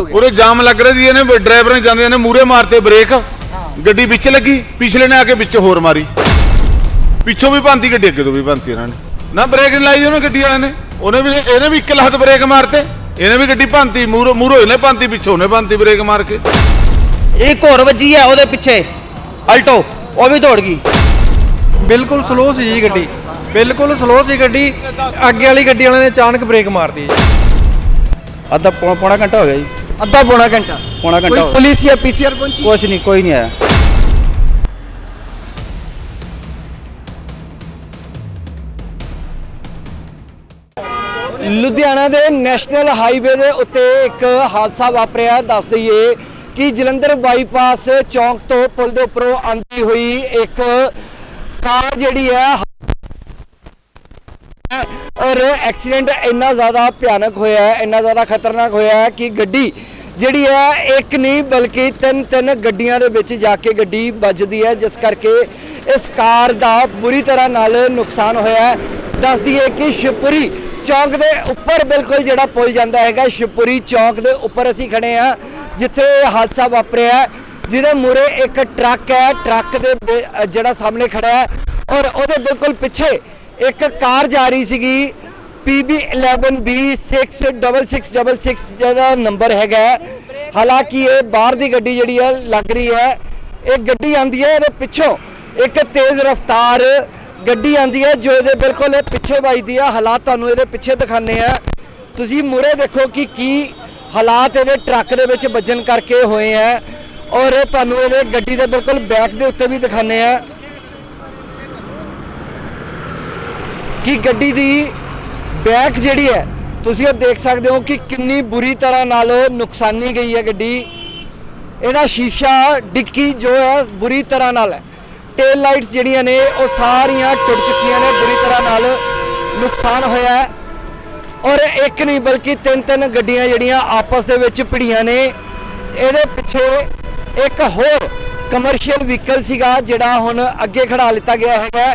ਉਰੇ ਜਾਮ ਲੱਗ ਰਿਹਾ ਜੀ ਇਹਨੇ ਡਰਾਈਵਰ ਨੇ ਜਾਂਦੇ ਨੇ ਮੂਰੇ ਮਾਰਤੇ ਬ੍ਰੇਕ। ਗੱਡੀ ਵਿੱਚ ਲੱਗੀ ਪਿਛਲੇ ਨੇ ਆ ਕੇ ਵਿੱਚ ਹੋਰ ਮਾਰੀ। ਪਿੱਛੋਂ ਵੀ ਭੰਤੀ ਗੱਡੀ ਅੱਗੇ ਤੋਂ ਵੀ ਭੰਤੀ ਇਹਨਾਂ ਨੇ। ਨਾ ਬ੍ਰੇਕ ਨਹੀਂ ਲਾਈ ਉਹਨੇ ਗੱਡੀ ਵਾਲਿਆਂ ਨੇ। ਉਹਨੇ ਵੀ ਇਹਨੇ ਵੀ ਇੱਕ ਲੱਤ ਬ੍ਰੇਕ ਮਾਰਤੇ। ਇਹਨੇ ਵੀ ਗੱਡੀ ਭੰਤੀ ਮੂਰੋ ਮੂਰੋ ਇਹਨੇ ਭੰਤੀ ਪਿੱਛੋਂ ਉਹਨੇ ਭੰਤੀ ਬ੍ਰੇਕ ਮਾਰ ਕੇ। ਇੱਕ ਹੋਰ ਵੱਜੀ ਹੈ ਉਹਦੇ ਪਿੱਛੇ ਅਲਟੋ ਉਹ ਵੀ ਦੌੜ ਗਈ। ਬਿਲਕੁਲ ਸਲੋ ਸੀ ਜੀ ਗੱਡੀ। ਬਿਲਕੁਲ ਸਲੋ ਸੀ ਗੱਡੀ। ਅੱਗੇ ਵਾਲੀ ਗੱਡੀ ਵਾਲਿਆਂ ਨੇ ਅਚਾਨਕ ਬ੍ਰੇਕ ਮਾਰਤੀ ਜੀ। ਅੱਧਾ ਪੌਣਾ ਘੰਟਾ ਹੋ ਗਿਆ ਜੀ। ਅੱਧਾ ਪੌਣਾ ਘੰਟਾ। ਪੌਣਾ ਕੋਈ ਘੰਟਾ ਹੋ ਗਿਆ ਪੁਲਿਸ ਜਾਂ ਪੀਸੀਆਰ ਪਹੁੰਚੀ? ਕੁਛ ਨਹੀਂ ਕੋਈ ਨਹੀਂ ਆਇਆ। ਲੁਧਿਆਣਾ ਦੇ ਨੈਸ਼ਨਲ ਹਾਈਵੇ ਦੇ ਉੱਤੇ ਇੱਕ ਹਾਦਸਾ ਵਾਪਰਿਆ। ਦੱਸ ਦਈਏ ਕਿ ਜਲੰਧਰ ਬਾਈਪਾਸ ਚੌਂਕ ਤੋਂ ਪੁਲ ਦੇ ਉੱਪਰੋਂ ਆਂਦੀ ਹੋਈ ਇੱਕ ਕਾਰ ਜਿਹੜੀ ਹੈ ਔਰ ਐਕਸੀਡੈਂਟ ਇੰਨਾ ਜ਼ਿਆਦਾ ਭਿਆਨਕ ਹੋਇਆ ਹੈ, ਇੰਨਾ ਜ਼ਿਆਦਾ ਖਤਰਨਾਕ ਹੋਇਆ ਹੈ ਕਿ ਗੱਡੀ ਜਿਹੜੀ ਹੈ, ਇੱਕ ਨਹੀਂ ਬਲਕਿ ਤਿੰਨ ਤਿੰਨ ਗੱਡੀਆਂ ਦੇ ਵਿੱਚ ਜਾ ਕੇ ਗੱਡੀ ਵੱਜਦੀ ਹੈ, ਜਿਸ ਕਰਕੇ ਇਸ ਕਾਰ ਦਾ ਬੁਰੀ ਤਰ੍ਹਾਂ ਨਾਲ ਨੁਕਸਾਨ ਹੋਇਆ ਹੈ। ਦੱਸ ਦਈਏ ਕਿ ਸ਼ਿਵਪੁਰੀ ਚੌਂਕ ਦੇ ਉੱਪਰ ਬਿਲਕੁਲ ਜਿਹੜਾ ਪੁਲ ਜਾਂਦਾ ਹੈਗਾ, ਸ਼ਿਵਪੁਰੀ ਚੌਂਕ ਦੇ ਉੱਪਰ ਅਸੀਂ ਖੜੇ ਆ ਜਿੱਥੇ ਹਾਦਸਾ ਵਾਪਰਿਆ ਜਿਹਦੇ ਮੂਰੇ ਇੱਕ ਟਰੱਕ ਹੈ, ਟਰੱਕ ਦੇ ਜਿਹੜਾ ਸਾਹਮਣੇ ਖੜਾ ਹੈ ਔਰ ਉਹਦੇ ਬਿਲਕੁਲ ਪਿੱਛੇ ਇੱਕ ਕਾਰ ਜਾ ਰਹੀ ਸੀਗੀ PB11B66666 ਜਿਹਦਾ ਨੰਬਰ ਹੈਗਾ ਹਾਲਾਂਕਿ ਇਹ ਬਾਹਰ ਦੀ ਗੱਡੀ ਜਿਹੜੀ ਹੈ ਲੱਗ ਰਹੀ ਹੈ। ਇਹ ਗੱਡੀ ਆਂਦੀ ਹੈ ਇਹਦੇ ਪਿੱਛੋਂ। ਇੱਕ ਤੇਜ਼ ਰਫ਼ਤਾਰ ਗੱਡੀ ਆਂਦੀ ਹੈ ਜੋ ਇਹਦੇ ਬਿਲਕੁਲ ਇਹ ਪਿੱਛੇ ਵੱਜਦੀ ਹੈ। ਹਾਲਾਤ ਤੁਹਾਨੂੰ ਇਹਦੇ ਪਿੱਛੇ ਦਿਖਾਣੇ ਆ ਤੁਸੀਂ ਮੂਰੇ ਦੇਖੋ ਕਿ ਕੀ ਹਾਲਾਤ ਇਹਦੇ ਟਰੱਕ ਦੇ ਵਿੱਚ ਵੱਜਣ ਕਰਕੇ ਹੋਏ ਆ ਔਰ ਤੁਹਾਨੂੰ ਇਹਦੇ ਗੱਡੀ ਦੇ ਬਿਲਕੁਲ ਬੈਕ ਦੇ ਉੱਤੇ ਵੀ ਦਿਖਾਣੇ ਆ ਕਿ ਗੱਡੀ ਦੀ ਬੈਕ ਜਿਹੜੀ ਹੈ, ਤੁਸੀਂ ਉਹ ਦੇਖ ਸਕਦੇ ਹੋ ਕਿ ਕਿੰਨੀ ਬੁਰੀ ਤਰ੍ਹਾਂ ਨਾਲ ਨੁਕਸਾਨੀ ਗਈ ਹੈ ਗੱਡੀ। ਇਹਦਾ ਸ਼ੀਸ਼ਾ ਡਿੱਕੀ ਜੋ ਹੈ, ਬੁਰੀ ਤਰ੍ਹਾਂ ਨਾਲ ਹੈ। ਟੇਲ ਲਾਈਟਸ ਜਿਹੜੀਆਂ ਨੇ, ਉਹ ਸਾਰੀਆਂ ਟੁੱਟ ਚੁੱਕੀਆਂ ਨੇ, ਬੁਰੀ ਤਰ੍ਹਾਂ ਨਾਲ ਨੁਕਸਾਨ ਹੋਇਆ ਹੈ। ਔਰ ਇੱਕ ਨਹੀਂ ਬਲਕਿ ਤਿੰਨ ਤਿੰਨ ਗੱਡੀਆਂ ਜਿਹੜੀਆਂ ਆਪਸ ਦੇ ਵਿੱਚ ਭਿੜੀਆਂ ਨੇ। ਇਹਦੇ ਪਿੱਛੇ ਇੱਕ ਹੋਰ ਕਮਰਸ਼ੀਅਲ ਵਹੀਕਲ ਸੀਗਾ, ਜਿਹੜਾ ਹੁਣ ਅੱਗੇ ਖੜਾ ਲਿੱਤਾ ਗਿਆ ਹੈਗਾ।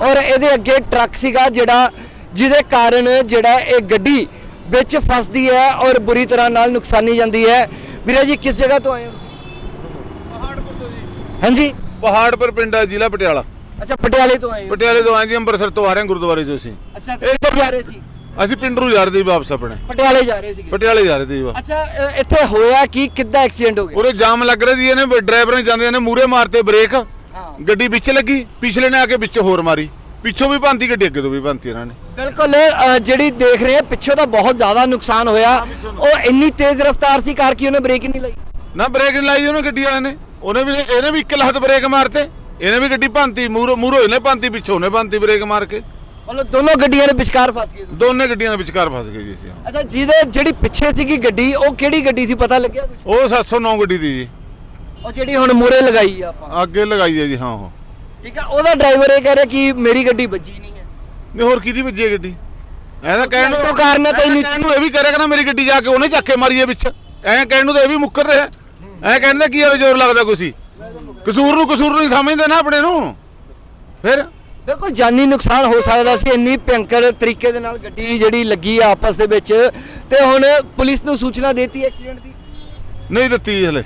ਔਰ ਇਹਦੇ ਅੱਗੇ ਟਰੱਕ ਸੀਗਾ ਜਿਹੜਾ ਜਿਹਦੇ ਕਾਰਨ ਜਿਹੜਾ ਇਹ ਗੱਡੀ ਵਿੱਚ ਫਸਦੀ ਹੈ ਔਰ ਬੁਰੀ ਤਰ੍ਹਾਂ ਨਾਲ ਨੁਕਸਾਨੀ ਜਾਂਦੀ ਹੈ। ਵੀਰੇ ਜੀ ਕਿਸ ਜਗ੍ਹਾ ਤੋਂ ਆਏ ਹੋ ਹਾਂਜੀ? ਪਹਾੜਪੁਰ ਪਿੰਡ ਹੈ ਜ਼ਿਲ੍ਹਾ ਪਟਿਆਲਾ। ਅੱਛਾ ਪਟਿਆਲੇ ਤੋਂ ਆਏ ਹੋ? ਪਟਿਆਲੇ ਤੋਂ ਆਏ ਜੀ ਅੰਮ੍ਰਿਤਸਰ ਤੋਂ ਆ ਰਹੇ ਗੁਰਦੁਆਰੇ ਤੋਂ ਅਸੀਂ। ਅੱਛਾ ਕਿੱਥੇ ਜਾ ਰਹੇ ਸੀ? ਅਸੀਂ ਪਿੰਡ ਨੂੰ ਜਾ ਰਹੇ ਸੀ ਵਾਪਸ ਆਪਣੇ। ਪਟਿਆਲੇ ਜਾ ਰਹੇ ਸੀਗੇ? ਪਟਿਆਲੇ ਜਾ ਰਹੇ ਸੀ ਵਾਪਸ। ਅੱਛਾ ਇੱਥੇ ਹੋਇਆ ਕੀ? ਕਿੱਦਾਂ ਐਕਸੀਡੈਂਟ ਹੋ ਗਿਆ? ਉਰੇ ਜਾਮ ਲੱਗ ਰਿਹਾ ਜੀ ਇਹਨੇ ਡਰਾਈਵਰ ਨੇ ਜਾਂਦੇ ਨੇ ਮੂਰੇ ਮਾਰਤੇ ਬ੍ਰੇਕ। ਗੱਡੀ ਵਿੱਚ ਲੱਗੀ ਪਿਛਲੇ ਨੇ ਆ ਕੇ ਵਿੱਚ ਹੋਰ ਮਾਰੀ। ਪਿੱਛੋਂ ਵੀ ਭੰਤੀ ਗੱਡੀ ਅੱਗੇ ਤੋਂ ਵੀ ਭੰਤੀ ਇਹਨਾਂ ਨੇ। ਬਿਲਕੁਲ ਅ, ਜਿਹੜੀ ਦੇਖ ਰਹੇ ਆ ਪਿੱਛੋਂ ਤਾਂ ਬਹੁਤ ਜ਼ਿਆਦਾ ਨੁਕਸਾਨ ਹੋਇਆ। ਉਹ ਇੰਨੀ ਤੇਜ਼ ਰਫ਼ਤਾਰ ਸੀ ਕਾਰ ਕਿ ਉਹਨੇ ਬ੍ਰੇਕ ਹੀ ਨਹੀਂ ਲਾਈ। ਨਾ ਬ੍ਰੇਕ ਨਹੀਂ ਲਾਈ ਉਹਨੇ ਗੱਡੀ ਵਾਲੇ ਨੇ। ਉਹਨੇ ਵੀ ਇਹਨੇ ਵੀ ਇੱਕ ਲੱਤ ਬ੍ਰੇਕ ਮਾਰਤੇ। ਇਹਨੇ ਵੀ ਗੱਡੀ ਭੰਤੀ ਮੂਰੋ ਮੂਰੋ ਇਹਨੇ ਭੰਤੀ ਪਿੱਛੋਂ ਉਹਨੇ ਭੰਤੀ ਬ੍ਰੇਕ ਮਾਰ ਕੇ। ਮਤਲਬ ਦੋਨੋਂ ਗੱਡੀਆਂ ਦੇ ਵਿਚਕਾਰ ਫਸ ਗਏ ਤੁਸੀਂ। ਦੋਨੇ ਗੱਡੀਆਂ ਦੇ ਵਿਚਕਾਰ ਫਸ ਗਏ ਜੀ ਅਸੀਂ ਅੱਛਾ ਜਿਹਦੇ ਜਿਹੜੀ ਪਿੱਛੇ ਸੀਗੀ ਗੱਡੀ ਉਹ ਕਿਹੜੀ ਗੱਡੀ ਸੀ ਪਤਾ ਲੱਗਿਆ ਕੁਛ? ਉਹ 709 ਗੱਡੀ ਦੀ ਜੀ। ਉਹ ਜਿਹੜੀ ਹੁਣ ਮੂਰੇ ਲਗਾਈ ਆ ਆਪਾਂ। ਅੱਗੇ ਲਗਾਈ ਹੈ ਜੀ ਹਾਂ ਉਹ ਠੀਕ ਆ ਉਹਦਾ ਡਰਾਈਵਰ ਇਹ ਕਹਿ ਰਿਹਾ ਕਿ ਮੇਰੀ ਗੱਡੀ ਵੱਜੀ ਨਹੀਂ ਹੈ। ਨਹੀਂ ਹੋਰ ਕਿਹਦੀ ਵੱਜੀ ਹੈ ਗੱਡੀ? ਐਂ ਤਾਂ ਕਹਿਣ ਨੂੰ ਉਹ ਕਾਰਨ ਤਾਂ ਇੰਨੀ- ਕਹਿਣ ਨੂੰ ਇਹ ਵੀ ਕਹਿ ਰਿਹਾ ਕਿ ਮੇਰੀ ਗੱਡੀ ਜਾ ਕੇ ਉਹਨੇ ਚੱਕ ਮਾਰੀ ਹੈ ਵਿੱਚ। ਐਂ ਕਹਿਣ ਨੂੰ ਤਾਂ ਇਹ ਵੀ ਮੁੱਕਰ ਰਿਹਾ। ਐਂ ਕਹਿੰਦਾ ਕੀ ਹੈ ਜ਼ੋਰ ਲੱਗਦਾ ਕੋਈ ਸੀ ਕਸੂਰ ਨੂੰ ਕਸੂਰ ਨਹੀਂ ਸਮਝਦੇ ਨਾ ਆਪਣੇ ਨੂੰ। ਫਿਰ? ਬਿਲਕੁਲ ਜਾਨੀ ਨੁਕਸਾਨ ਹੋ ਸਕਦਾ ਸੀ ਇੰਨੀ ਭਿਅੰਕਰ ਤਰੀਕੇ ਦੇ ਨਾਲ ਗੱਡੀ ਜਿਹੜੀ ਲੱਗੀ ਆ ਆਪਸ ਦੇ ਵਿੱਚ। ਤੇ ਹੁਣ ਪੁਲਿਸ ਨੂੰ ਸੂਚਨਾ ਦੇਤੀ ਐਕਸੀਡੈਂਟ ਦੀ? ਨਹੀਂ ਦਿੱਤੀ ਹਲੇ।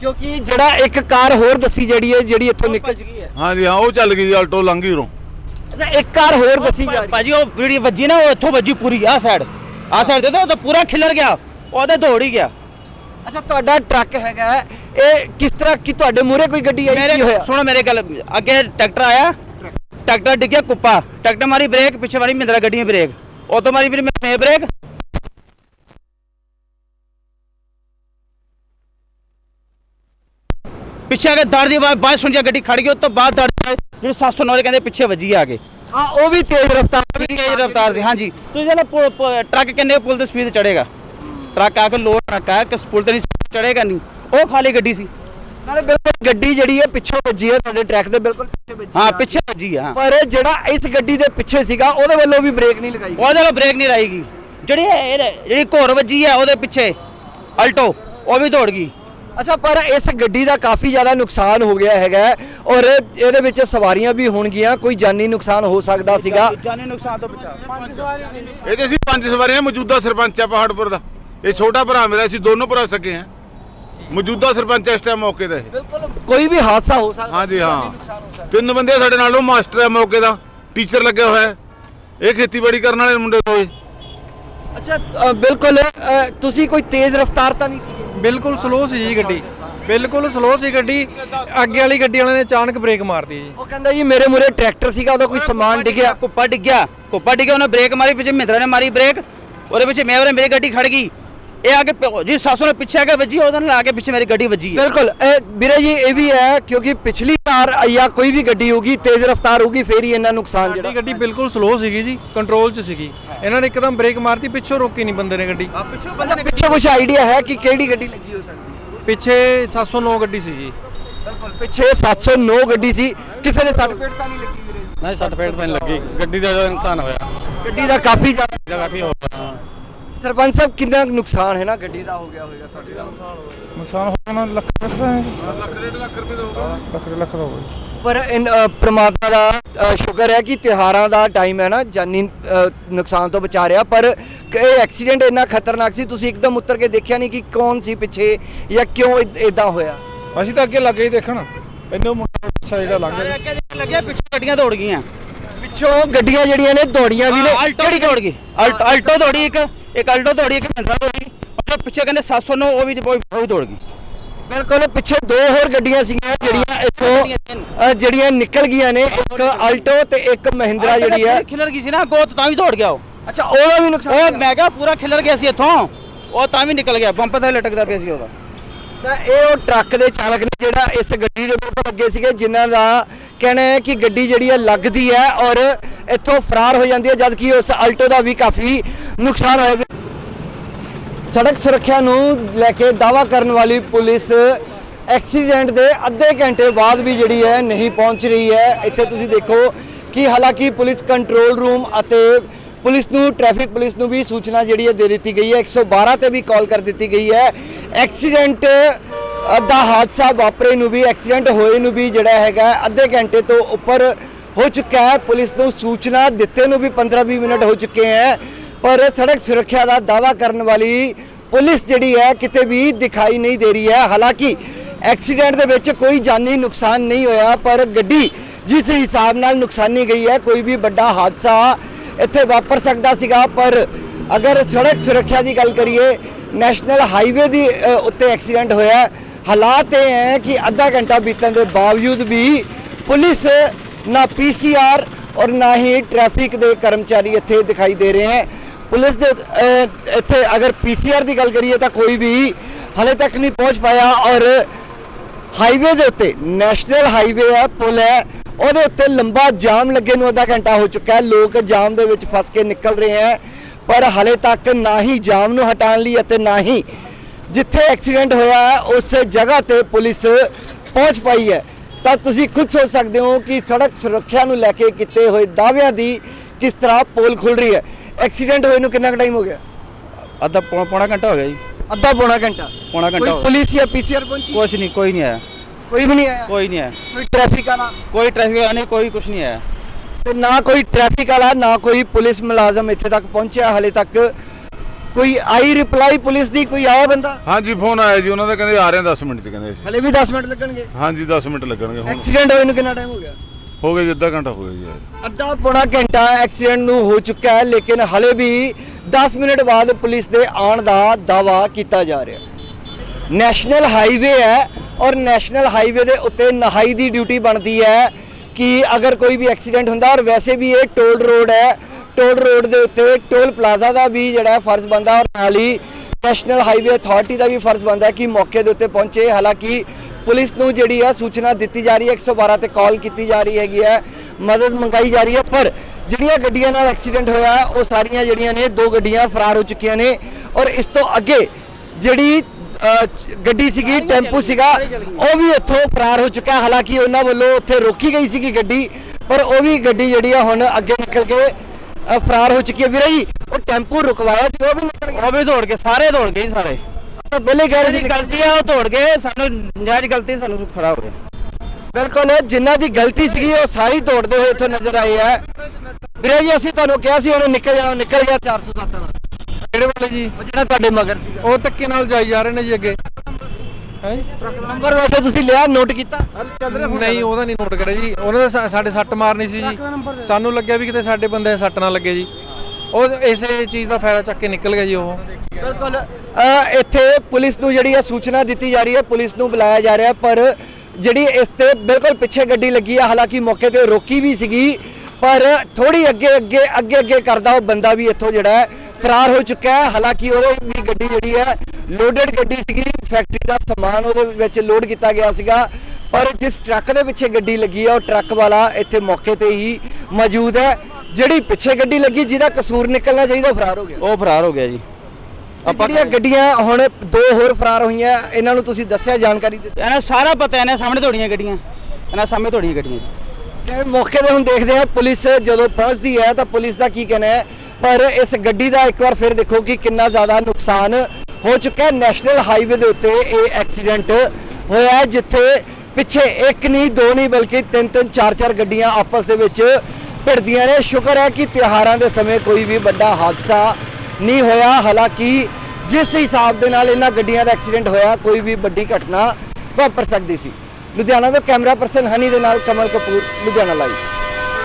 ਕਿਉਂਕਿ ਜਿਹੜਾ ਇੱਕ ਕਾਰ ਹੋਰ ਦੱਸੀ ਜਿਹੜੀ ਹੈ ਜਿਹੜੀ ਇੱਥੋਂ ਨਿਕਲ ਚੁੱਕੀ ਹੈ। ਹਾਂਜੀ ਹਾਂ ਉਹ ਚੱਲ ਗਈ ਜੀ ਆਲਟੋ ਲੰਘ ਗਈ ਉਰੋਂ। ਅੱਛਾ ਇੱਕ ਕਾਰ ਹੋਰ ਦੱਸੀ ਜਾ ਰਹੀ ਭਾਜੀ ਉਹ ਜਿਹੜੀ ਵੱਜੀ ਨਾ ਉਹ ਇੱਥੋਂ ਵੱਜੀ ਪੂਰੀ ਆਹ ਸਾਈਡ ਆਹ ਸਾਈਡ ਉਹ ਤਾਂ ਪੂਰਾ ਖਿਲਰ ਗਿਆ। ਉਹਦੇ ਦੌੜ ਹੀ ਗਿਆ। ਅੱਛਾ ਤੁਹਾਡਾ ਟਰੱਕ ਹੈਗਾ ਇਹ ਕਿਸ ਤਰ੍ਹਾਂ ਕੀ ਤੁਹਾਡੇ ਮੂਹਰੇ ਕੋਈ ਗੱਡੀ ਆਈ ਕੀ ਹੋਇਆ? ਸੁਣੋ ਮੇਰੇ ਗੱਲ ਅੱਗੇ ਟਰੈਕਟਰ ਆਇਆ। ਟਰੈਕਟਰ ਡਿੱਗਿਆ ਕੁੱਪਾ। ਟਰੈਕਟਰ ਮਾਰੀ ਬ੍ਰੇਕ ਪਿੱਛੇ ਵਾਲੀ ਮਹਿੰਦਰਾ ਗੱਡੀ ਬ੍ਰੇਕ। ਉਹ ਤੋਂ ਮਾਰੀ ਫਿਰ ਮੈਂ ਬ੍ਰੇਕ। ਪਿੱਛੇ ਆ ਕੇ ਦਰਦ ਦੀ ਆਵਾਜ਼ ਬਾਅਦ ਸੁਣ ਗੱਡੀ ਖੜ ਗਈ ਉਸ ਤੋਂ ਬਾਅਦ ਦਰਦ ਜਿਹੜੀ 709 ਦੇ ਕਹਿੰਦੇ ਪਿੱਛੇ ਵੱਜੀ ਆ ਕੇ। ਹਾਂ ਉਹ ਵੀ ਤੇਜ਼ ਰਫ਼ਤਾਰ ਸੀ। ਤੇਜ਼ ਰਫ਼ਤਾਰ ਸੀ ਹਾਂਜੀ। ਤੁਸੀਂ ਪੁ- ਟਰੱਕ ਕਿੰਨੇ ਪੁਲ ਤੇ ਸਪੀਡ ਚੜੇਗਾ ਟਰੱਕ ਆ ਕੇ ਲੋਡ ਟਰੱਕ ਆ ਕਿ ਪੁਲ ਤੇ ਨਹੀਂ ਚੜੇਗਾ ਨਹੀਂ। ਉਹ ਖਾਲੀ ਗੱਡੀ ਸੀ। ਨਾਲੇ ਬਿਲਕੁਲ ਗੱਡੀ ਜਿਹੜੀ ਹੈ ਪਿੱਛੋਂ ਵੱਜੀ ਹੈ ਤੁਹਾਡੇ ਟਰੈਕ ਦੇ ਬਿਲਕੁਲ ਪਿੱਛੇ ਵੱਜੀ ਹਾਂ। ਪਿੱਛੇ ਵੱਜੀ ਆ ਹਾਂ। ਪਰ ਜਿਹੜਾ ਇਸ ਗੱਡੀ ਦੇ ਪਿੱਛੇ ਸੀਗਾ ਉਹਦੇ ਵੱਲੋਂ ਵੀ ਬ੍ਰੇਕ ਨਹੀਂ ਲਗਾਈ ਉਹਦੇ ਨਾਲ ਬ੍ਰੇਕ ਨਹੀਂ ਲਾਈਗੀ ਜਿਹੜੀ ਇਹ- ਜਿਹੜੀ ਘੋਰ ਵੱਜੀ ਆ ਉਹਦੇ ਪਿੱਛੇ ਅਲਟੋ ਉਹ ਵੀ ਦੌੜ ਗਈ। ਅੱਛਾ ਪਰ ਇਸ ਗੱਡੀ ਦਾ ਕਾਫੀ ਜ਼ਿਆਦਾ ਨੁਕਸਾਨ ਹੋ ਗਿਆ ਹੈਗਾ ਔਰ ਇਹਦੇ ਵਿੱਚ ਸਵਾਰੀਆਂ ਵੀ ਹੋਣਗੀਆਂ ਕੋਈ ਜਾਨੀ ਨੁਕਸਾਨ ਹੋ ਸਕਦਾ ਸੀਗਾ। ਜਾਨੀ ਨੁਕਸਾਨ ਤੋਂ ਬਚਾ ਇਹ ਤੇ ਅਸੀਂ ਪੰਜ ਸਵਾਰੀਆਂ ਮੌਜੂਦਾ ਸਰਪੰਚ ਆ ਪਹਾੜਪੁਰ ਦਾ। ਇਹ ਛੋਟਾ ਭਰਾ ਮੇਰਾ ਸੀ ਦੋਨੋਂ ਭਰਾ ਸਕੇ ਆ ਮੌਜੂਦਾ ਸਰਪੰਚ ਇਸ ਟਾਈਮ ਮੌਕੇ ਦਾ ਇਹ ਬਿਲਕੁਲ। ਕੋਈ ਵੀ ਹਾਦਸਾ ਹੋ ਸਕਦਾ ਹਾਂਜੀ, ਹਾਂ। ਤਿੰਨ ਬੰਦੇ ਸਾਡੇ ਨਾਲ ਉਹ ਮਾਸਟਰ ਹੈ ਮੌਕੇ ਦਾ। ਟੀਚਰ ਲੱਗਿਆ ਹੋਇਆ ਹੈ। ਇਹ ਖੇਤੀਬਾੜੀ ਕਰਨ ਵਾਲੇ ਮੁੰਡੇ ਦੋਏ ਅੱਛਾ ਬਿਲਕੁਲ ਤੁਸੀਂ ਕੋਈ ਤੇਜ਼ ਰਫ਼ਤਾਰ ਤਾਂ ਨਹੀਂ ਸੀਗੇ ਬਿਲਕੁਲ ਸਲੋ ਸੀ ਜੀ ਗੱਡੀ। ਬਿਲਕੁਲ ਸਲੋ ਸੀ ਗੱਡੀ। ਅੱਗੇ ਵਾਲੀ ਗੱਡੀ ਵਾਲਿਆਂ ਨੇ ਅਚਾਨਕ ਬ੍ਰੇਕ ਮਾਰਤੀ ਜੀ। ਉਹ ਕਹਿੰਦਾ ਜੀ ਮੇਰੇ ਮੂਰੇ ਟਰੈਕਟਰ ਸੀਗਾ ਉਹਦਾ ਕੋਈ ਸਮਾਨ ਡਿੱਗਿਆ ਕੁੱਪਾ ਡਿੱਗਿਆ। ਕੁੱਪਾ ਡਿੱਗਿਆ। ਉਹਨੇ ਬ੍ਰੇਕ ਮਾਰੀ ਪਿੱਛੇ ਮਹਿੰਦਰਾ ਨੇ ਮਾਰੀ ਬ੍ਰੇਕ ਉਹਦੇ ਪਿੱਛੇ ਮੈਂ ਉਹਨੇ ਮੇਰੀ ਗੱਡੀ ਖੜ ਗਈ। ਇਹ ਆ ਕੇ ਜੀ ਸਾਸੂ ਨੇ ਪਿੱਛੇ ਆ ਕੇ ਵੱਜੀ ਉਹਦੇ ਨਾਲ ਆ ਕੇ ਪਿੱਛੇ ਮੇਰੀ ਗੱਡੀ ਵੱਜੀ ਹੈ ਬਿਲਕੁਲ ਇਹ ਵੀਰੇ ਜੀ ਇਹ ਵੀ ਹੈ ਕਿਉਂਕਿ ਪਿਛਲੀ ਕਾਰ ਜਾਂ ਕੋਈ ਵੀ ਗੱਡੀ ਹੋਗੀ ਤੇਜ਼ ਰਫ਼ਤਾਰ ਹੋਗੀ ਫੇਰ ਹੀ ਇਹਨਾਂ ਨੁਕਸਾਨ ਸਾਡੀ ਜਿਹੜਾ ਗੱਡੀ ਬਿਲਕੁਲ ਸਲੋ ਸੀਗੀ ਜੀ ਕੰਟਰੋਲ 'ਚ ਸੀਗੀ। ਇਹਨਾਂ ਨੇ ਇੱਕਦਮ ਬ੍ਰੇਕ ਮਾਰਤੀ ਪਿੱਛੋਂ ਰੋਕੀ ਨਹੀਂ ਬੰਦੇ ਨੇ ਗੱਡੀ। ਪਿੱਛੇ ਕੁਝ ਆਈਡੀਆ ਹੈ ਕਿ ਕਿਹੜੀ ਗੱਡੀ ਲੱਗੀ ਹੋ ਸਕਦੀ ਪਿੱਛੇ 709 ਗੱਡੀ ਸੀ ਜੀ। ਬਿਲਕੁਲ ਪਿੱਛੇ 709 ਗੱਡੀ ਸੀ। ਕਿਸੇ ਦੇ ਸੱਟ ਪੇਟ ਤਾਂ ਨਹੀਂ ਲੱਗੀ ਵੀਰੇ? ਨਹੀਂ ਸੱਟ ਫੇਟ ਪੈਣ ਲੱਗੀ। ਗੱਡੀ ਦਾ ਜੋ ਨੁਕਸਾਨ ਹੋਇਆ। ਗੱਡੀ ਦਾ ਕਾਫੀ ਜ਼ਿਆਦਾ ਕਾਫੀ ਹੋ। ਗਿਆ ਸਰਪੰਚ ਸਾਹਿਬ ਕਿੰਨਾ ਕੁ ਨੁਕਸਾਨ ਹੈ ਨਾ ਗੱਡੀ ਦਾ ਹੋ ਗਿਆ ਹੋਵੇਗਾ ਤੁਹਾਡੇ ਦਾ ਨੁਕਸਾਨ ਹੋਣਾ ਲੱਖ ਰੁਪਏ ਦਾ ਹੈ। ਲੱਖ ਡੇਢ ਲੱਖ ਰੁਪਏ ਦਾ ਹੋਊਗਾ ਲੱਖ ਡੇਢ ਲੱਖ ਦਾ ਹੋਊਗਾ ਪਰ ਇਨ- ਅ, ਪ੍ਰਮਾਤਮਾ ਦਾ ਅ, ਸ਼ੁਕਰ ਹੈ ਕਿ ਤਿਉਹਾਰਾਂ ਦਾ ਟਾਈਮ ਹੈ ਨਾ ਜਾਨੀ ਅ, ਨੁਕਸਾਨ ਤੋਂ ਬਚਾ ਰਿਹਾ। ਪਰ ਕ- ਇਹ ਐਕਸੀਡੈਂਟ ਇੰਨਾ ਖਤਰਨਾਕ ਸੀ ਤੁਸੀਂ ਇੱਕਦਮ ਉੱਤਰ ਕੇ ਦੇਖਿਆ ਨਹੀਂ ਕਿ ਕੌਣ ਸੀ ਪਿੱਛੇ ਜਾਂ ਕਿਉਂ ਇਦਾਂ ਹੋਇਆ? ਅਸੀਂ ਤਾਂ ਅੱਗੇ ਲੱਗੇ ਹੀ ਦੇਖਣ। ਇਹਨੂੰ ਮੁੰਡਾ ਪਿੱਛਾ ਜਿਹੜਾ ਲੰਘ ਗਿਆ। ਲੱਗਿਆ ਪਿੱਛੇ ਗੱਡੀਆਂ ਦੌੜ ਗਈਆਂ। ਪਿੱਛੋਂ ਗੱਡੀਆਂ ਜਿਹੜੀਆਂ ਨੇ ਦੌੜੀਆਂ ਵੀ ਨੇ। ਦੀ ਦੌੜ ਗਈ। ਆਲਟੋ ਆਲਟੋ ਦੌੜੀ ਇੱਕ। ਇੱਕ ਆਲਟੋ ਦੌੜੀ ਇੱਕ ਮਹਿੰਦਰਾ ਦੌੜੀ ਉਹ ਪਿੱਛੇ ਕਹਿੰਦੇ 709 ਉਹ ਵੀ ਉਹ ਵੀ ਦੌੜ ਗਈ। ਬਿਲਕੁਲ ਪਿੱਛੇ ਦੋ ਹੋਰ ਗੱਡੀਆਂ ਸੀਗੀਆਂ ਜਿਹੜੀਆਂ ਇੱਥੋਂ ਜਿਹੜੀਆਂ ਨਿਕਲ ਗਈਆਂ ਨੇ ਇੱਕ ਆਲਟੋ ਤੇ ਇੱਕ ਮਹਿੰਦਰਾ ਜਿਹੜੀ ਹੈ ਖਿਲਰ ਗਈ ਸੀ ਨਾ ਗੋਤ ਤਾਂ ਵੀ ਦੌੜ ਗਿਆ ਉਹ। ਅੱਛਾ ਉਹਦਾ ਵੀ ਨੁਕਸਾਨ ਉਹ। ਮੈਂ ਕਿਹਾ ਪੂਰਾ ਖਿਲਰ ਗਿਆ ਸੀ ਇੱਥੋਂ ਉਹ ਤਾਂ ਵੀ ਨਿਕਲ ਗਿਆ ਪੰਪ ਤੇ ਲਟਕਦਾ ਪਿਆ ਸੀ ਉਹਦਾ। ਤਾਂ ਇਹ ਉਹ ਟਰੱਕ ਦੇ ਚਾਲਕ ਨੇ ਜਿਹੜਾ ਇਸ ਗੱਡੀ ਦੇ ਉੱਪਰ ਲੱਗੇ ਸੀਗੇ ਜਿਨ੍ਹਾਂ ਦਾ ਕਹਿਣਾ ਹੈ ਕਿ ਗੱਡੀ ਜਿਹੜੀ ਹੈ ਲੱਗਦੀ ਹੈ ਔਰ ਇੱਥੋਂ ਫਰਾਰ ਹੋ ਜਾਂਦੀ ਹੈ ਜਦ ਕਿ ਉਸ ਆਲਟੋ ਦਾ ਵੀ ਕਾਫੀ ਨੁਕਸਾਨ ਹੋਇਆ। ਸੜਕ ਸੁਰੱਖਿਆ ਨੂੰ ਲੈ ਕੇ ਦਾਵਾ ਕਰਨ ਵਾਲੀ ਪੁਲਿਸ ਐਕਸੀਡੈਂਟ ਦੇ ਅੱਧੇ ਘੰਟੇ ਬਾਅਦ ਵੀ ਜਿਹੜੀ ਹੈ ਨਹੀਂ ਪਹੁੰਚ ਰਹੀ ਹੈ। ਇੱਥੇ ਤੁਸੀਂ ਦੇਖੋ ਕਿ ਹਾਲਾਂਕਿ ਪੁਲਿਸ ਕੰਟਰੋਲ ਰੂਮ ਅਤੇ ਪੁਲਿਸ ਨੂੰ ਟ੍ਰੈਫਿਕ ਪੁਲਿਸ ਨੂੰ ਵੀ ਸੂਚਨਾ ਜਿਹੜੀ ਹੈ ਦੇ ਦਿੱਤੀ ਗਈ ਹੈ। 112 ਤੇ ਵੀ ਕਾਲ ਕਰ ਦਿੱਤੀ ਗਈ ਹੈ। ਐਕਸੀਡੈਂਟ ਅ, ਦਾ ਹਾਦਸਾ ਵਾਪਰੇ ਨੂੰ ਵੀ ਐਕਸੀਡੈਂਟ ਹੋਏ ਨੂੰ ਵੀ ਜਿਹੜਾ ਹੈਗਾ ਅੱਧੇ ਘੰਟੇ ਤੋਂ ਉੱਪਰ ਹੋ ਚੁੱਕਾ ਹੈ। ਪੁਲਿਸ ਨੂੰ ਸੂਚਨਾ ਦਿੱਤੇ ਨੂੰ ਵੀ 15-20 ਮਿੰਟ ਹੋ ਚੁੱਕੇ ਹੈ। ਪਰ ਸੜਕ ਸੁਰੱਖਿਆ ਦਾ ਦਾਵਾ ਕਰਨ ਵਾਲੀ ਪੁਲਿਸ ਜਿਹੜੀ ਹੈ ਕਿਤੇ ਵੀ ਦਿਖਾਈ ਨਹੀਂ ਦੇ ਰਹੀ ਹੈ। ਹਾਲਾਂਕਿ ਐਕਸੀਡੈਂਟ ਦੇ ਵਿੱਚ ਕੋਈ ਜਾਨੀ ਨੁਕਸਾਨ ਨਹੀਂ ਹੋਇਆ, ਪਰ ਗੱਡੀ ਜਿਸ ਹਿਸਾਬ ਨਾਲ ਨੁਕਸਾਨੀ ਗਈ ਹੈ, ਕੋਈ ਵੀ ਵੱਡਾ ਹਾਦਸਾ ਇੱਥੇ ਵਾਪਰ ਸਕਦਾ ਸੀਗਾ। ਪਰ ਅਗਰ ਸੜਕ ਸੁਰੱਖਿਆ ਦੀ ਗੱਲ ਕਰੀਏ, ਨੈਸ਼ਨਲ ਹਾਈਵੇ ਦੀ ਉੱਤੇ ਐਕਸੀਡੈਂਟ ਹੋਇਆ। ਹਾਲਾਤ ਇਹ ਹੈ ਕਿ ਅੱਧਾ ਘੰਟਾ ਬੀਤਣ ਦੇ ਬਾਵਜੂਦ ਵੀ ਪੁਲਿਸ ਨਾ ਪੀਸੀਆਰ ਔਰ ਨਾ ਹੀ ਟ੍ਰੈਫਿਕ ਦੇ ਕਰਮਚਾਰੀ ਇੱਥੇ ਦਿਖਾਈ ਦੇ ਰਹੇ ਹੈ। ਪੁਲਿਸ ਦੇ ਇੱਥੇ ਅਗਰ ਪੀਸੀਆਰ ਦੀ ਗੱਲ ਕਰੀਏ ਤਾਂ ਕੋਈ ਵੀ ਹਲੇ ਤੱਕ ਨਹੀਂ ਪਹੁੰਚ ਪਾਇਆ ਔਰ ਹਾਈਵੇ ਦੇ ਉੱਤੇ, ਨੈਸ਼ਨਲ ਹਾਈਵੇ ਹੈ, ਪੁਲ ਹੈ, ਉਹਦੇ ਉੱਤੇ ਲੰਬਾ ਜਾਮ ਲੱਗੇ ਨੂੰ ਅੱਧਾ ਘੰਟਾ ਹੋ ਚੁੱਕਾ ਹੈ। ਲੋਕ ਜਾਮ ਦੇ ਵਿੱਚ ਫਸ ਕੇ ਨਿਕਲ ਰਹੇ ਹੈ, ਪਰ ਹਲੇ ਤੱਕ ਨਾ ਹੀ ਜਾਮ ਨੂੰ ਹਟਾਉਣ ਲਈ ਅਤੇ ਨਾ ਹੀ ਜਿੱਥੇ ਐਕਸੀਡੈਂਟ ਹੋਇਆ ਹੈ, ਉਸ ਜਗ੍ਹਾ ਤੇ ਪੁਲਿਸ ਪਹੁੰਚ ਪਾਈ ਹੈ। ਤਾਂ ਤੁਸੀਂ ਖੁਦ ਸੋਚ ਸਕਦੇ ਹੋ ਕਿ ਸੜਕ ਸੁਰੱਖਿਆ ਨੂੰ ਲੈ ਕੇ ਕੀਤੇ ਹੋਏ ਦਾਅਵਿਆਂ ਦੀ ਕਿਸ ਤਰ੍ਹਾਂ ਪੋਲ ਖੁੱਲ ਰਹੀ ਹੈ। ਐਕਸੀਡੈਂਟ ਹੋਏ ਨੂੰ ਕਿੰਨਾ ਕੁ ਟਾਈਮ ਹੋ ਗਿਆ? ਅੱਧਾ ਪੌਣਾ ਪੌਣਾ ਘੰਟਾ ਹੋ ਗਿਆ ਜੀ। ਅੱਧਾ ਪੌਣਾ ਘੰਟਾ। ਪੌਣਾ ਘੰਟਾ ਕੋਈ ਹੋ ਗਿਆ। ਪੁਲਿਸ ਜਾਂ ਪੀਸੀਆਰ ਪਹੁੰਚੀ? ਕੁਛ ਨਹੀਂ ਕੋਈ ਨਹੀਂ ਆਇਆ। ਕੋਈ ਵੀ ਨਹੀਂ ਆਇਆ? ਕੋਈ ਨਹੀਂ ਆਇਆ। ਕੋਈ ਟ੍ਰੈਫਿਕ ਵਾਲਾ? ਕੋਈ ਟ੍ਰੈਫਿਕ ਵਾਲਾ ਨਹੀਂ ਕੋਈ ਕੁਛ ਨਹੀਂ ਆਇਆ। ਤੇ ਨਾ ਕੋਈ ਟ੍ਰੈਫਿਕ ਵਾਲਾ ਨਾ ਕੋਈ ਪੁਲਿਸ ਮੁਲਾਜ਼ਮ ਇੱਥੇ ਤੱਕ ਪਹੁੰਚਿਆ ਹਲੇ ਤੱਕ। ਕੋਈ ਆਈ ਰਿਪਲਾਈ ਪੁਲਿਸ ਦੀ ਕੋਈ ਆਇਆ ਬੰਦਾ? ਹਾਂਜੀ ਫੋਨ ਆਇਆ ਜੀ ਉਹਨਾਂ ਦਾ ਕਹਿੰਦੇ ਆ ਰਹੇ 10 ਮਿੰਟ ਚ ਕਹਿੰਦੇ ਹਲੇ ਵੀ 10 ਮਿੰਟ ਲੱਗਣਗੇ? ਹਾਂਜੀ 10 ਮਿੰਟ ਲੱਗਣਗੇ ਹੁਣ। ਐਕਸੀਡੈਂਟ ਹੋਏ ਨੂੰ ਕਿੰਨਾ ਟਾਈਮ ਹੋ ਗਿਆ? ਹੋ ਗਏ ਜੀ, ਅੱਧਾ ਘੰਟਾ ਹੋ ਗਿਆ ਜੀ ਅੱਧਾ ਪੌਣਾ ਘੰਟਾ ਐਕਸੀਡੈਂਟ ਨੂੰ ਹੋ ਚੁੱਕਾ ਹੈ, ਲੇਕਿਨ ਹਲੇ ਵੀ 10 ਮਿੰਟ ਬਾਅਦ ਪੁਲਿਸ ਦੇ ਆਉਣ ਦਾ ਦਾਵਾ ਕੀਤਾ ਜਾ ਰਿਹਾ ਨੈਸ਼ਨਲ ਹਾਈਵੇ ਹੈ ਔਰ ਨੈਸ਼ਨਲ ਹਾਈਵੇ ਦੇ ਉੱਤੇ ਨਹਾਈ ਦੀ ਡਿਊਟੀ ਬਣਦੀ ਹੈ ਕਿ ਅਗਰ ਕੋਈ ਵੀ ਐਕਸੀਡੈਂਟ ਹੁੰਦਾ, ਔਰ ਵੈਸੇ ਵੀ ਇਹ ਟੋਲ ਰੋਡ ਹੈ, ਟੋਲ ਰੋਡ ਦੇ ਉੱਤੇ ਟੋਲ ਪਲਾਜ਼ਾ ਦਾ ਵੀ ਜਿਹੜਾ ਫਰਜ਼ ਬਣਦਾ, ਔਰ ਨਾਲ ਹੀ ਨੈਸ਼ਨਲ ਹਾਈਵੇ ਅਥਾਰਟੀ ਦਾ ਵੀ ਫਰਜ਼ ਬਣਦਾ ਕਿ ਮੌਕੇ ਦੇ ਉੱਤੇ ਪਹੁੰਚੇ। ਹਾਲਾਂਕਿ ਪੁਲਿਸ ਨੂੰ ਜਿਹੜੀ ਹੈ ਸੂਚਨਾ ਦਿੱਤੀ ਜਾ ਰਹੀ ਹੈ 112 ਤੇ ਕਾਲ ਕੀਤੀ ਜਾ ਰਹੀ ਹੈਗੀ ਹੈ ਮਦਦ ਮੰਗਾਈ ਜਾ ਰਹੀ ਹੈ ਪਰ ਜਿਹੜੀਆਂ ਗੱਡੀਆਂ ਨਾਲ ਐਕਸੀਡੈਂਟ ਹੋਇਆ ਉਹ ਸਾਰੀਆਂ ਜਿਹੜੀਆਂ ਨੇ ਦੋ ਗੱਡੀਆਂ ਫਰਾਰ ਹੋ ਚੁੱਕੀਆਂ ਨੇ ਔਰ ਇਸ ਤੋਂ ਅੱਗੇ ਜਿਹੜੀ ਗੱਡੀ ਸੀਗੀ ਟੈਂਪੂ ਸੀਗਾ ਉਹ ਵੀ ਇੱਥੋਂ ਫਰਾਰ ਹੋ ਚੁੱਕਾ। ਹਾਲਾਂਕਿ ਉਹਨਾਂ ਵੱਲੋਂ ਉੱਥੇ ਰੋਕੀ ਗਈ ਸੀਗੀ ਗੱਡੀ ਪਰ ਉਹ ਵੀ ਗੱਡੀ ਜਿਹੜੀ ਆ ਹੁਣ ਅੱਗੇ ਨਿਕਲ ਕੇ ਫਰਾਰ ਹੋ ਚੁੱਕੀ ਹੈ। ਵੀਰੇ ਜੀ ਉਹ ਟੈਂਪੂ ਰੁਕਵਾਇਆ ਸੀ ਉਹ ਵੀ ਨਿਕਲ ਗਿਆ। ਉਹ ਵੀ ਦੌੜ ਕੇ ਸਾਰੇ ਦੌੜ ਗਏ ਸਾਰੇ। ਪਹਿਲੇ ਕਹਿ ਰਹੇ ਸੀ ਗਲਤੀ ਆ ਉਹ ਦੌੜ ਗਏ ਸਾਨੂੰ ਨਜਾਇਜ਼ ਗਲਤੀ ਸਾਨੂੰ ਖੜਾ ਹੋ ਗਿਆ। ਬਿਲਕੁਲ ਜਿਨ੍ਹਾਂ ਦੀ ਗਲਤੀ ਸੀਗੀ ਉਹ ਸਾਰੀ ਦੌੜਦੇ ਹੋਏ ਇੱਥੋਂ ਨਜ਼ਰ ਆਏ ਆ। ਵੀਰੇ ਜੀ ਅਸੀਂ ਤੁਹਾਨੂੰ ਕਿਹਾ ਸੀ ਉਹਨੇ ਨਿਕਲ ਜਾਣਾ ਨਿਕਲ ਗਿਆ 407 ਵਾਲਾ। ਕਿਹੜੇ ਵਾਲੇ ਜੀ? ਉਹ ਜਿਹੜਾ ਤੁਹਾਡੇ ਮਗਰ ਸੀ ਉਹ ਧੱਕੇ ਨਾਲ ਜਾਈ ਜਾ ਰਹੇ ਨੇ ਜੀ ਅੱਗੇ। ਹੈ? ਨੰਬਰ ਵੈਸੇ ਤੁਸੀਂ ਲਿਆ ਨੋਟ ਕੀਤਾ? ਨਹੀਂ ਉਹਦਾ ਨਹੀਂ ਨੋਟ ਕਰਿਆ ਜੀ। ਉਹਨਾਂ ਦਾ ਸਾਡੇ ਸੱਟ ਮਾਰਨੀ ਸੀ ਜੀ। ਸਾਨੂੰ ਲੱਗਿਆ ਵੀ ਕਿਤੇ ਸਾਡੇ ਬੰਦੇ ਦੇ ਸੱਟ ਨਾ ਲੱਗੇ ਜੀ। ਉਹ ਇਸੇ ਚੀਜ਼ ਦਾ ਫਾਇਦਾ ਚੱਕ ਕੇ ਨਿਕਲ ਗਿਆ ਜੀ ਉਹ। ਬਿਲਕੁਲ। ਇੱਥੇ ਪੁਲਿਸ ਨੂੰ ਜਿਹੜੀ ਹੈ ਸੂਚਨਾ ਦਿੱਤੀ ਜਾ ਰਹੀ ਹੈ ਪੁਲਿਸ ਨੂੰ ਬੁਲਾਇਆ ਜਾ ਰਿਹਾ ਪਰ ਜਿਹੜੀ ਇਸ ਤੇ ਬਿਲਕੁਲ ਪਿੱਛੇ ਗੱਡੀ ਲੱਗੀ ਹੈ ਹਾਲਾਂਕਿ ਮੌਕੇ ਤੇ ਰੋਕੀ ਵੀ ਸੀਗੀ ਪਰ ਥੋੜੀ ਅੱਗੇ ਅੱਗੇ ਅੱਗੇ ਅੱਗੇ ਕਰਦਾ ਉਹ ਬੰਦਾ ਵੀ ਇੱਥੋਂ ਜਿਹੜਾ ਹੈ ਫਰਾਰ ਹੋ ਚੁੱਕਾ ਹੈ। ਹਾਲਾਂਕਿ ਉਹਦੇ ਵੀ ਗੱਡੀ ਜਿਹੜੀ ਹੈ ਲੋਡਡ ਗੱਡੀ ਸੀਗੀ ਫੈਕਟਰੀ ਦਾ ਸਮਾਨ ਉਹਦੇ ਵਿੱਚ ਲੋਡ ਕੀਤਾ ਗਿਆ ਸੀਗਾ ਪਰ ਜਿਸ ਟਰੱਕ ਦੇ ਪਿੱਛੇ ਗੱਡੀ ਲੱਗੀ ਹੈ ਉਹ ਟਰੱਕ ਵਾਲਾ ਇੱਥੇ ਮੌਕੇ ਤੇ ਹੀ ਮੌਜੂਦ ਹੈ। ਜਿਹੜੀ ਪਿੱਛੇ ਗੱਡੀ ਲੱਗੀ ਜਿਹਦਾ ਕਸੂਰ ਨਿਕਲਣਾ ਚਾਹੀਦਾ ਉਹ ਫਰਾਰ ਹੋ ਗਿਆ। ਉਹ ਫਰਾਰ ਹੋ ਗਿਆ ਜੀ। ਆਪਾਂ ਜਿਹੜੀਆਂ ਗੱਡੀਆਂ ਹੁਣ ਦੋ ਹੋਰ ਫਰਾਰ ਹੋਈਆਂ ਇਹਨਾਂ ਨੂੰ ਤੁਸੀਂ ਦੱਸਿਆ ਜਾਣਕਾਰੀ ਦਿੱਤੀ? ਇਹਨਾਂ ਸਾਰਾ ਪਤਾ ਇਹਨਾਂ ਸਾਹਮਣੇ ਤੋੜੀਆਂ ਗੱਡੀਆਂ। ਇਹਨਾਂ ਸਾਹਮਣੇ ਤੋੜੀਆਂ ਗੱਡੀਆਂ ਤੇ ਮੌਕੇ ਤੇ ਹੁਣ ਦੇਖਦੇ ਆ ਪੁਲਿਸ ਜਦੋਂ ਪਹੁੰਚਦੀ ਹੈ ਤਾਂ ਪੁਲਿਸ ਦਾ ਕੀ ਕਹਿਣਾ ਹੈ? ਪਰ ਇਸ ਗੱਡੀ ਦਾ ਇੱਕ ਵਾਰ ਫਿਰ ਦੇਖੋ ਕਿ ਕਿੰਨਾ ਜ਼ਿਆਦਾ ਨੁਕਸਾਨ ਹੋ ਚੁੱਕਾ ਹੈ। ਨੈਸ਼ਨਲ ਹਾਈਵੇ ਦੇ ਉੱਤੇ ਇਹ ਐਕਸੀਡੈਂਟ ਹੋਇਆ ਜਿੱਥੇ ਪਿੱਛੇ ਇੱਕ ਨਹੀਂ ਦੋ ਨਹੀਂ ਬਲਕਿ ਤਿੰਨ ਤਿੰਨ ਚਾਰ ਚਾਰ ਗੱਡੀਆਂ ਆਪਸ ਦੇ ਵਿੱਚ ਭਿੜਦੀਆਂ ਨੇ। ਸ਼ੁਕਰ ਹੈ ਕਿ ਤਿਉਹਾਰਾਂ ਦੇ ਸਮੇਂ ਕੋਈ ਵੀ ਵੱਡਾ ਹਾਦਸਾ ਨਹੀਂ ਹੋਇਆ। ਹਾਲਾਂਕਿ ਜਿਸ ਹਿਸਾਬ ਦੇ ਨਾਲ ਇਹਨਾਂ ਗੱਡੀਆਂ ਦਾ ਐਕਸੀਡੈਂਟ ਹੋਇਆ, ਕੋਈ ਵੀ ਵੱਡੀ ਘਟਨਾ ਵਾਪਰ ਸਕਦੀ ਸੀ। ਲੁਧਿਆਣਾ ਤੋਂ ਕੈਮਰਾ ਪਰਸਨ ਹਨੀ ਦੇ ਨਾਲ ਕਮਲ ਕਪੂਰ, ਲੁਧਿਆਣਾ ਲਾਈਵ